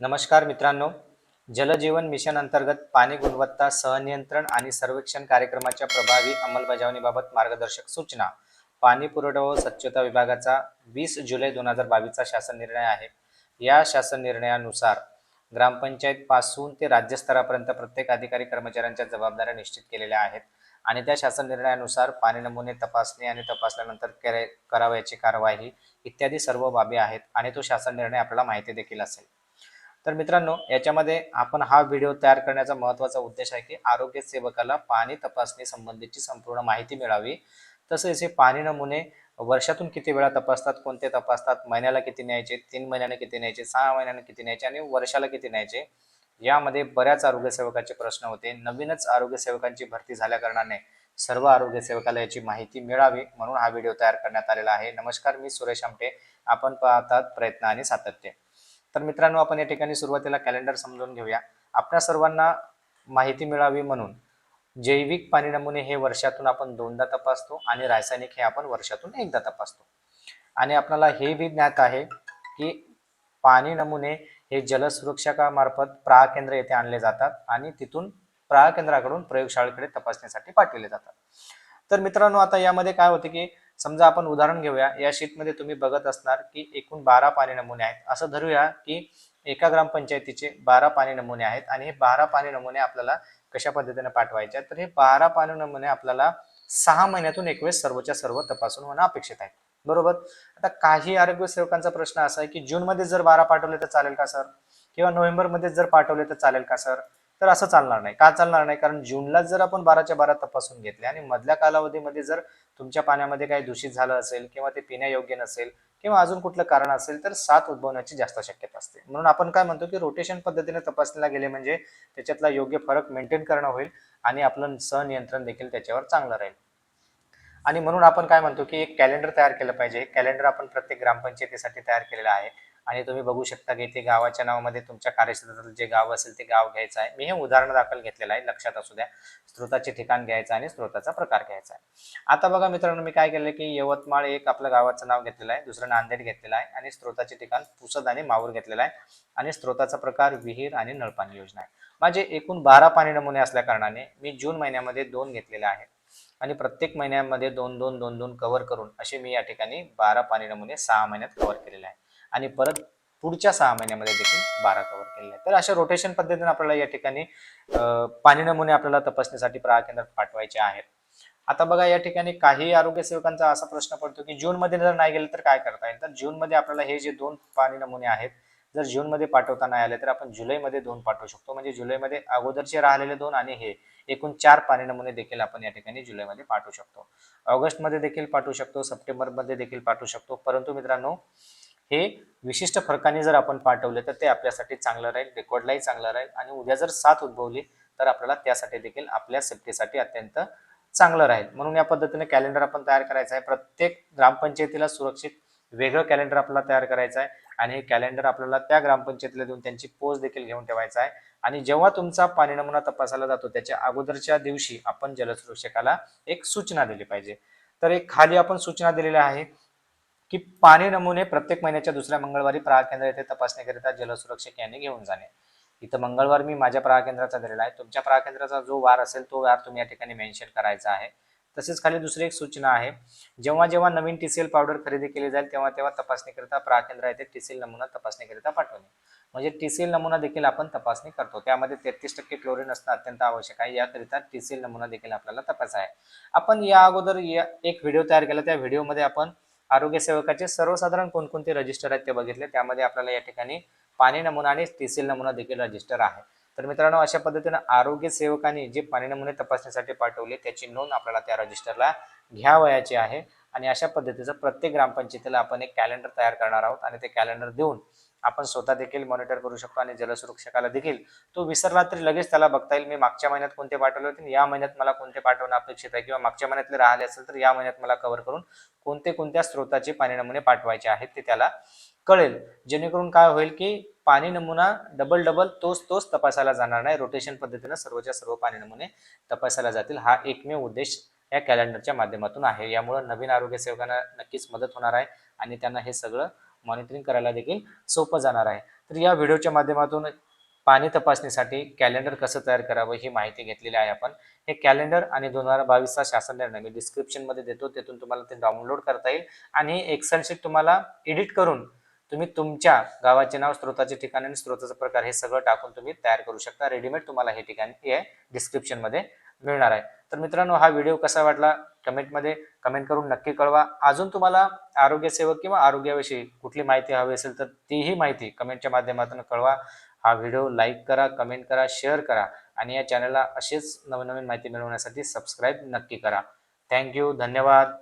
नमस्कार मित्रांनो. जलजीवन मिशन अंतर्गत पाणी गुणवत्ता सहनियंत्रण आणि सर्वेक्षण कार्यक्रमाच्या प्रभावी अंमलबजावणीबाबत मार्गदर्शक सूचना. पाणी पुरवठा व स्वच्छता विभागाचा वीस जुलै दोन हजार बावीसचा शासन निर्णय आहे. या शासन निर्णयानुसार ग्रामपंचायत पासून ते राज्यस्तरापर्यंत प्रत्येक अधिकारी कर्मचाऱ्यांच्या जबाबदाऱ्या निश्चित केलेल्या आहेत आणि त्या शासन निर्णयानुसार पाणी नमुने तपासणी आणि तपासल्यानंतर करावयाची कारवाई इत्यादी सर्व बाबी आहेत आणि तो शासन निर्णय आपल्याला माहिती देखील असेल. तर मित्रांनो याच्यामध्ये आपण हा व्हिडिओ तयार करण्याचा महत्त्वाचा उद्देश आहे की आरोग्य सेवकाला पाणी तपासणी संबंधीची संपूर्ण माहिती मिळावी. तसेच हे पाणी नमुने वर्षातून किती वेळा तपासतात कोणते तपासतात महिन्याला किती न्यायचे तीन महिन्याने किती न्यायचे सहा महिन्याने किती न्यायचे आणि वर्षाला किती न्यायचे यामध्ये बऱ्याच आरोग्य सेवकाचे प्रश्न होते. नवीनच आरोग्य सेवकांची भरती झाल्या कारणाने सर्व आरोग्य सेवकाला याची माहिती मिळावी म्हणून हा व्हिडिओ तयार करण्यात आलेला आहे. नमस्कार मी सुरेश आमटे. आपण पाहतात प्रयत्न आणि सातत्य. तर मित्रांनो आपण या ठिकाणी सुरुवातीला कॅलेंडर समजून घेऊया. आपल्या सर्वांना माहिती मिळावी म्हणून जैविक पाणी नमुने हे वर्षातून आपण दोनदा तपासतो आणि रासायनिक हे आपण वर्षातून एकदा तपासतो. आणि आपल्याला हे बी ज्ञात आहे की पाणी नमुने हे जलसुरक्षकामार्फत प्राह केंद्र येथे आणले जातात आणि तिथून प्राह केंद्राकडून प्रयोगशाळेकडे तपासण्यासाठी पाठवले जातात. तर मित्रांनो आता यामध्ये काय होते की समजा आपण उदाहरण घेऊया. या शीटमध्ये तुम्ही बघत असणार की एकूण बारा पाणी नमुने आहेत. असं धरूया की एका ग्रामपंचायतीचे बारा पाणी नमुने आहेत आणि हे बारा पाणी नमुने आपल्याला कशा पद्धतीने पाठवायचे आहेत? तर हे बारा पाणी नमुने आपल्याला सहा महिन्यातून एक वेळेस सर्वच्या सर्व तपासून होणं अपेक्षित आहे. बरोबर? आता काही आरोग्य सेवकांचा प्रश्न असा आहे की जूनमध्ये जर बारा पाठवले तर चालेल का सर? किंवा नोव्हेंबरमध्ये जर पाठवले तर चालेल का सर? तर असं चालणार नाही. का चालणार नाही? कारण जूनलाच जर आपण बाराच्या बारा तपासून घेतले आणि मधल्या कालावधीमध्ये जर तुमच्या पाण्यामध्ये काही दूषित झालं असेल किंवा ते पिण्यायोग्य नसेल किंवा अजून कुठलं कारण असेल तर साथ उद्भवण्याची जास्त शक्यता असते. म्हणून आपण काय म्हणतो की रोटेशन पद्धतीने तपासणीला गेले म्हणजे त्याच्यातला योग्य फरक मेंटेन करणं होईल आणि आपलं सनियंत्रण देखील त्याच्यावर चांगलं राहील. आणि म्हणून आपण काय म्हणतो की एक कॅलेंडर तयार केलं पाहिजे. कॅलेंडर आपण प्रत्येक ग्रामपंचायतीसाठी तयार केलेलं आहे. आणि तुम्ही बघू शकता की इथे गावाच्या नावामध्ये तुमच्या कार्यक्षेत्रातील जे गाव असेल ते गाव घ्यायचं आहे. मी हे उदाहरण दाखल घेतलेलं आहे. लक्षात असू द्या. स्त्रोताचे ठिकाण घ्यायचं आणि स्त्रोताचा प्रकार घ्यायचा आहे. आता बघा मित्रांनो मी काय केलं की यवतमाळ एक आपलं गावाचं नाव घेतलेलं आहे. दुसरं नांदेड घेतलेलं आहे. आणि स्त्रोताचे ठिकाण पुसद आणि माहूर घेतलेलं आहे. आणि स्त्रोताचा प्रकार विहीर आणि नळपाणी योजना आहे. माझे एकूण बारा पाणी नमुने असल्या कारणाने मी जून महिन्यामध्ये दोन घेतलेले आहेत. आणि प्रत्येक महिन्यामध्ये दोन दोन दोन दोन कव्हर करून असे मी या ठिकाणी बारा पाणी नमुने सहा महिन्यात कव्हर केलेले आहे आणि परत पुढच्या सहा महिन्यामध्ये देखील बारा कव्हर केलेले आहे तर अशा रोटेशन पद्धतीने आपल्याला या ठिकाणी पाणी नमुने आपल्याला तपासणीसाठी प्रहार केंद्रात पाठवायचे आहेत. आता बघा या ठिकाणी काही आरोग्य सेवकांचा असा प्रश्न पडतो की जून मध्ये जर नाही गेले तर काय करता येईल? तर जून मध्ये आपल्याला हे जे दोन पाणी नमुने आहेत जर जून मध्ये पाठवता नाही आले तर आपण जुलैमध्ये दोन पाठवू शकतो. म्हणजे जुलैमध्ये अगोदरचे राहिलेले दोन आणि हे एकूण चार पाणी नमुने देखील आपण या ठिकाणी जुलैमध्ये पाठवू शकतो. ऑगस्टमध्ये देखील पाठवू शकतो सप्टेंबरमध्ये देखील पाठवू शकतो. परंतु मित्रांनो हे विशिष्ट फरकाने जर आपण पाठवले तर ते आपल्यासाठी चांगलं राहील रेकॉर्डलाही चांगलं राहील आणि उद्या जर साथ उद्भवली तर आपल्याला त्यासाठी देखील आपल्या सेफ्टीसाठी अत्यंत चांगलं राहील. म्हणून या पद्धतीने कॅलेंडर आपण तयार करायचं आहे. प्रत्येक ग्रामपंचायतीला सुरक्षित वेगळं कॅलेंडर आपल्याला तयार करायचं आहे आणि हे कॅलेंडर आपल्याला त्या ग्रामपंचायतीला देऊन त्यांची पोच देखील घेऊन ठेवायचा आहे. आणि जेव्हा तुमचा पाणी नमुना तपासायला जातो त्याच्या अगोदरच्या दिवशी आपण जलसुरक्षकाला एक सूचना दिली पाहिजे. तर एक खाली आपण सूचना दिलेल्या आहे की पाणी नमुने प्रत्येक महिन्याच्या दुसऱ्या मंगळवारी प्रहार केंद्र येथे तपासणीकरिता जलसुरक्षक यांनी घेऊन जाणे. इथं मंगळवार मी माझ्या प्रहा केंद्राचा दिलेला आहे. तुमच्या प्रहा केंद्राचा जो वार असेल तो वार तुम्ही या ठिकाणी मेन्शन करायचा आहे. तसेच खाली दुसरी एक सूचना आहे. जेव्हा जेव्हा नवीन टीसीएल पावडर खरेदी केली जाईल तेव्हा तेव्हा तपासणीकरिता प्रहा केंद्र येथे टीसीएल नमुना तपासणीकरिता पाठवणे. म्हणजे टीसीएल नमुना देखील आपण तपासणी करतो. त्यामध्ये तेहतीस टक्के क्लोरीन असणं अत्यंत आवश्यक आहे. याकरिता टीसीएल नमुना देखील आपल्याला तपासायचा आहे. आपण या अगोदर या एक व्हिडिओ तयार केला. त्या व्हिडिओमध्ये आपण आरोग्य सेवकाचे सर्वसाधारण कोणकोणते रजिस्टर आहेत ते बघितले. त्यामध्ये आपल्याला या ठिकाणी पाणी नमुना आणि टीसील नमुना देखील रजिस्टर आहे. तर मित्रांनो अशा पद्धतीनं आरोग्य सेवकांनी जे पाणी नमुने तपासण्यासाठी पाठवले त्याची नोंद आपल्याला त्या रजिस्टरला घ्यावयाची आहे. आणि अशा पद्धतीचं प्रत्येक ग्रामपंचायतीला आपण एक कॅलेंडर तयार करणार आहोत आणि ते कॅलेंडर देऊन आपण स्वतः देखील मॉनिटर करू शकतो आणि जलसुरक्षकाला देखील. तो विसरला तरी लगेच त्याला बघता येईल मी मागच्या महिन्यात कोणते पाठवले होते आणि या महिन्यात मला कोणते पाठवणं अपेक्षित आहे किंवा मागच्या महिन्यातले राहिले असेल तर या महिन्यात मला कव्हर करून कोणते कोणत्या स्रोताचे पाणी नमुने पाठवायचे आहेत ते त्याला कळेल. जेणेकरून काय होईल की पाणी नमुना डबल डबल तोच तोच तपासायला जाणार नाही. रोटेशन पद्धतीनं सर्वच्या सर्व पाणी नमुने तपासायला जातील. हा एकमेव उद्देश या कॅलेंडरच्या माध्यमातून आहे. यामुळे नवीन आरोग्य सेवकांना नक्कीच मदत होणार आहे आणि त्यांना हे सगळं मॉनिटरिंग करायला देखील सोपं जाणार आहे. तर या व्हिडिओच्या माध्यमातून पाणी तपासणीसाठी कॅलेंडर कसं तयार करावं ही माहिती घेतलेली आहे आपण. हे कॅलेंडर आणि दोन हजार बावीसचा शासन निर्णय मी डिस्क्रिप्शनमध्ये देतो तिथून तुम्हाला ते डाउनलोड करता येईल. आणि एक्सेल शीट तुम्हाला एडिट करून तुम्ही तुमच्या गावाचे नाव स्त्रोताचे ठिकाण आणि स्त्रोताचा प्रकार हे सगळं टाकून तुम्ही तयार करू शकता. रेडीमेड तुम्हाला हे ठिकाण हे डिस्क्रिप्शनमध्ये मिळणार आहे. तर मित्रांनो हा व्हिडिओ कसा वाटला कमेंटमध्ये कमेंट करून नक्की कळवा. अजून तुम्हाला आरोग्यसेवक किंवा आरोग्याविषयी कुठली माहिती हवी असेल तर तीही माहिती कमेंटच्या माध्यमातून कळवा. हा व्हिडिओ लाईक करा कमेंट करा शेअर करा आणि या चॅनलला अशीच नवनवीन माहिती मिळवण्यासाठी सबस्क्राईब नक्की करा. थँक्यू धन्यवाद.